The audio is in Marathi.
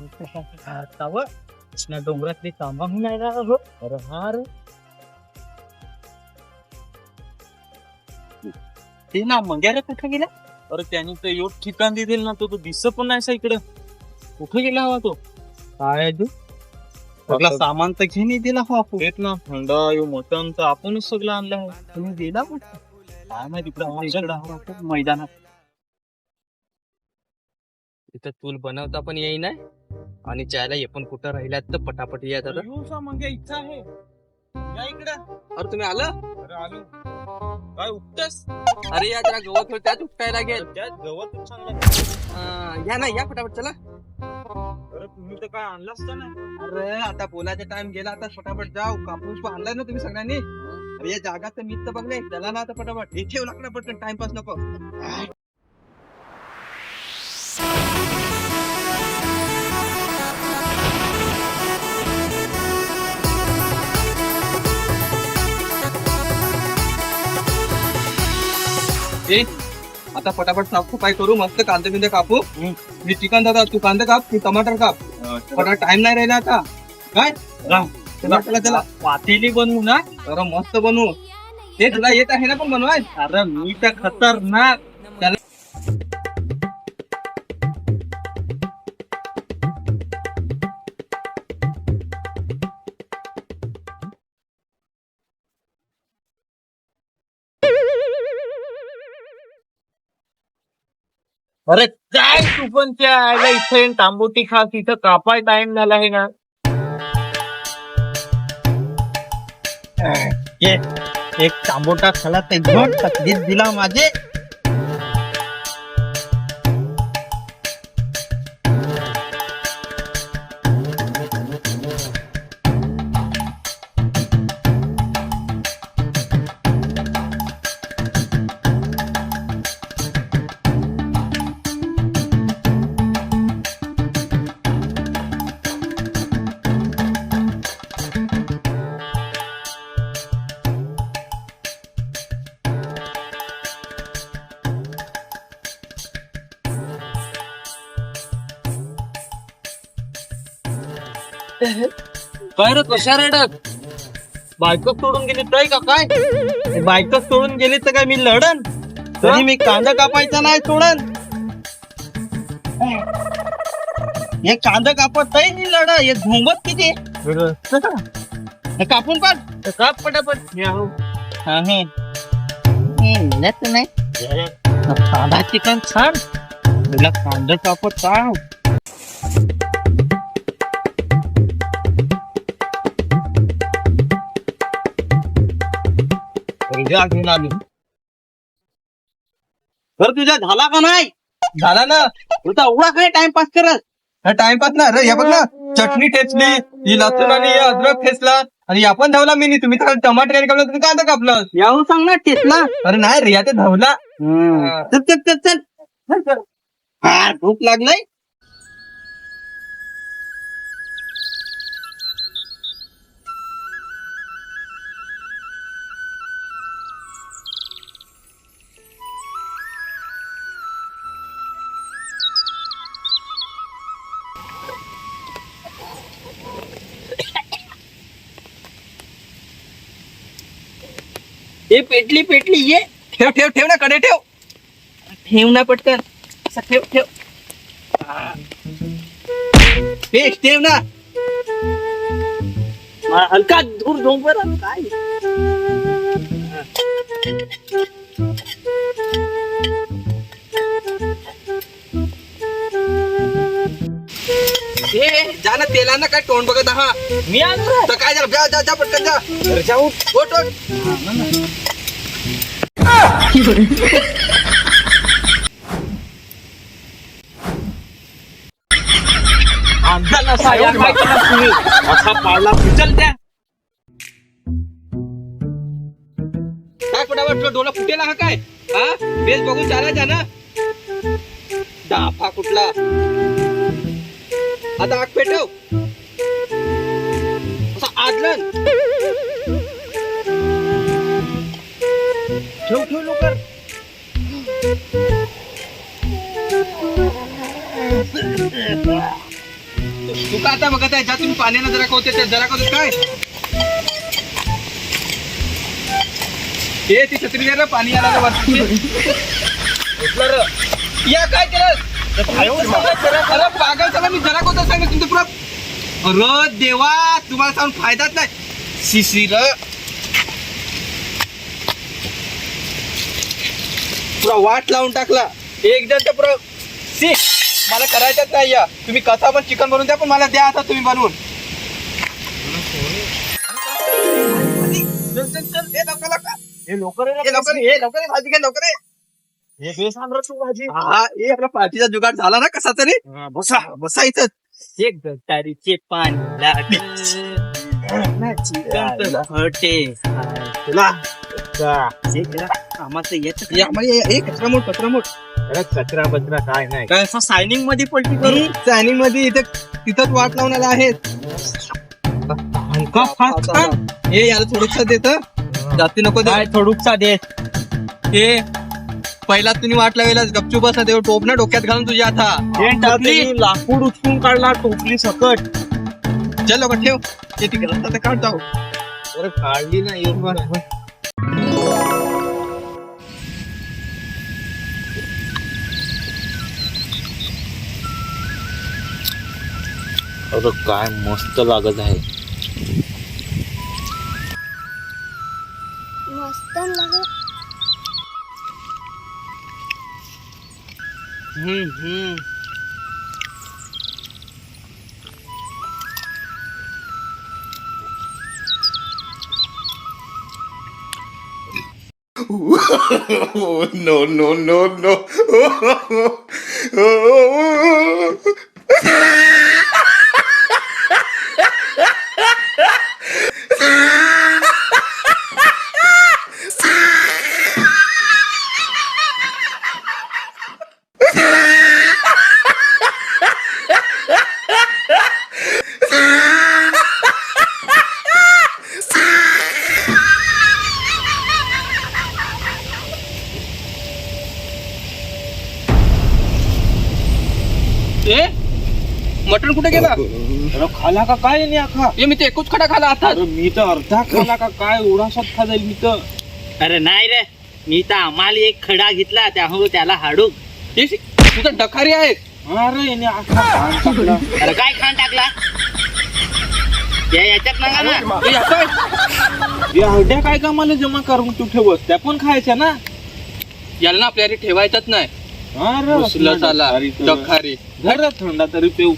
तव कृष्णा डोंगरातली कामाहून नाही ना हो अरे हा रे ते ना मंग्यारे कुठे गेला अरे त्यांनी तर योट ठिकाण दिलेलं ना तो तो दिसत पण नाही इकडं कुठे गेला हवा तो काय तू सगळा सामान तर घेणे दिला हो आपण येत ना थंडा यो मटन तर आपणच सगळं आणलं आहे तुम्ही दिला कुठं? काय माहिती इकडं हवा मैदानात तिथं चूल बनवता पण येईना आणि चायला हे पण कुठं राहिल्यात तर पटापट यो सा मंग्या इथं आहे. या इकडं. अरे तुम्ही आलं? अरे आलो. काय उपटस अरे या जरा गवत होतं, त्यात उपटायला लागेल त्यात गवत अं, या ना या पटापट चला. अरे तुम्ही तर काय आणलं असतं ना अरे आता बोलायचा टाइम गेला आता फटाफट जाऊ. कापूस आणलाय ना तुम्ही सगळ्यांनी? अरे या जागा तर मीच तर बघले चला ना आता फटाफट हे ठेव लागणार पटकन टाइमपास नको. ए, आता फटाफट साफसफाई करू मस्त कांदे बिंदे कापू. मी चिकन दादा तू कांदे काप तू टमाटर काप. फटाफट टाइम नाही राहिला आता. काय? चला चला चला. पातेली बनवू ना. अरे मस्त बनवू. ते तुला येत आहे ना पण बनवाय अरे मी तर खतरनाक. अरे काय तू पण त्या आयला इथे येऊन तांबोटी खा इथं कापाय टाइम झाला आहे ना. ये एक तांबोटा खाला ते घट तकलीफ दिला माझे. काय रे कशा रेडक बायको सोडून गेली तर का काय? बायको सोडून गेली तर काय मी लढन? तरी मी कांदा कापायचा नाही सोडन? हे कांदा कापत नाही मी लढ हे झोंबत किती? हे कापून पाड काप पटापट. नाही. कांदा चिकन छान. तुला कांदा कापत सांग घ्या घेऊन आलो. तर तुझ्या झाला का नाही? झाला ना. तुझा एवढा काय टाइमपास करत? टाइमपास ना. अरे हे बघ ना. चटणी ठेचली ही लसूण आणि हे अद्रक ठेचला. आणि आपण धावला मी नाही तुम्ही तर टमाटर आणि कापलं तुम्ही कांदा कापलं? याहू सांग ना टेसला अरे नाही रिया ते धावला. चल चल चल चल. चल चल. हा भूक लागलंय. ए पेटली पेटली ये. ठेव ठेव ठेव ना कडे ठेव. ठेव ना पटकन. असं ठेव ठेव. ठेव ना. हा, हलका दूर बरं काय? ए जा ना तेला ना काय तोंड बघत आहा मी आलो रे. तर काय जरा जा जा जा पटकन जा. जाऊ ओट ओट आमचा नसा या काय केला तुम्ही. असा पाडला उचल त्या काय डोळा फुटेला हा? काय हा बेस बघून चालायचा ना? डाफा कुठला? आता आग पेटव. आहे ज्या तुम्ही पाण्यानं जरा कवते ते जरा कवते काय? हे ती छत्री रे पाणी आला वरती. या काय केलं अरे पागल चला मी जरा कोणतं सांगितलं तुमचं पुरा. र देवा तुम्हाला सांगून फायदाच नाही. शिशिर पुरा वाट लावून टाकला. एक जण तर पुरा. सी मला करायचंच नाही या तुम्ही कसा पण चिकन बनवून द्या पण मला द्या आता तुम्ही बनवून. चल, चल, चल. ए, लवकर, लवकर. हे लवकर लवकर ये, लवकर ये, भाजी घे लवकर ये. हे बेस तू भाजी. हा हे आपला पार्टीचा जुगाड झाला ना कसा तरी. हा, बसा. बसा इथं. एक गटारीचे लाटे चिकन तर हटे तुला आम्हाला येत या, कचरा मोड कचरा मोड अरे कचरा बचरा काय नाही. काय असं सायनिंगमध्ये पलटी करू? चायनिंगमध्ये इथे तिथंच वाट लावून आला आहे हे याला थोडस देत जास्ती नको दे काय थोडूकचा दे. हे पहिला तुम्ही वाट लावायला गपचूप बसा तेव्हा टोप ना डोक्यात घालून तुझ्या आता. हे टाकली. लाकूड उचलून काढला टोपली सकट. चल लवकर ठेव. ते तिकडे काढ जाऊ अरे काढली ना अरे काय मस्त लागत आहे. मस्त लागत. हम्म हम्म. Oh, no, no, no, no. मटण कुठे गेला? अरे खाला का काय नाही आखा? हे मी ते एकूच खडा खाला आता अरे मी तर अर्धा खाला का काय एवढासाच खा जाईल मी तर. अरे नाही रे मी तर आम्हाला एक खडा घेतला त्यामुळे त्याला हाडू हे शी- तुझा डखारी आहे. अरे याने आखा खाण टाकला. अरे काय खाण टाकला? या याच्यात नका ना. हे असं आहे. या अर्ध्या काय कामाला जमा करून तू ठेवस त्या पण खायच्या ना? याला ना आपल्या ठेवायचंच नाही. अरे उचलत आला डखारी तर. घर थंडा तरी पेऊ.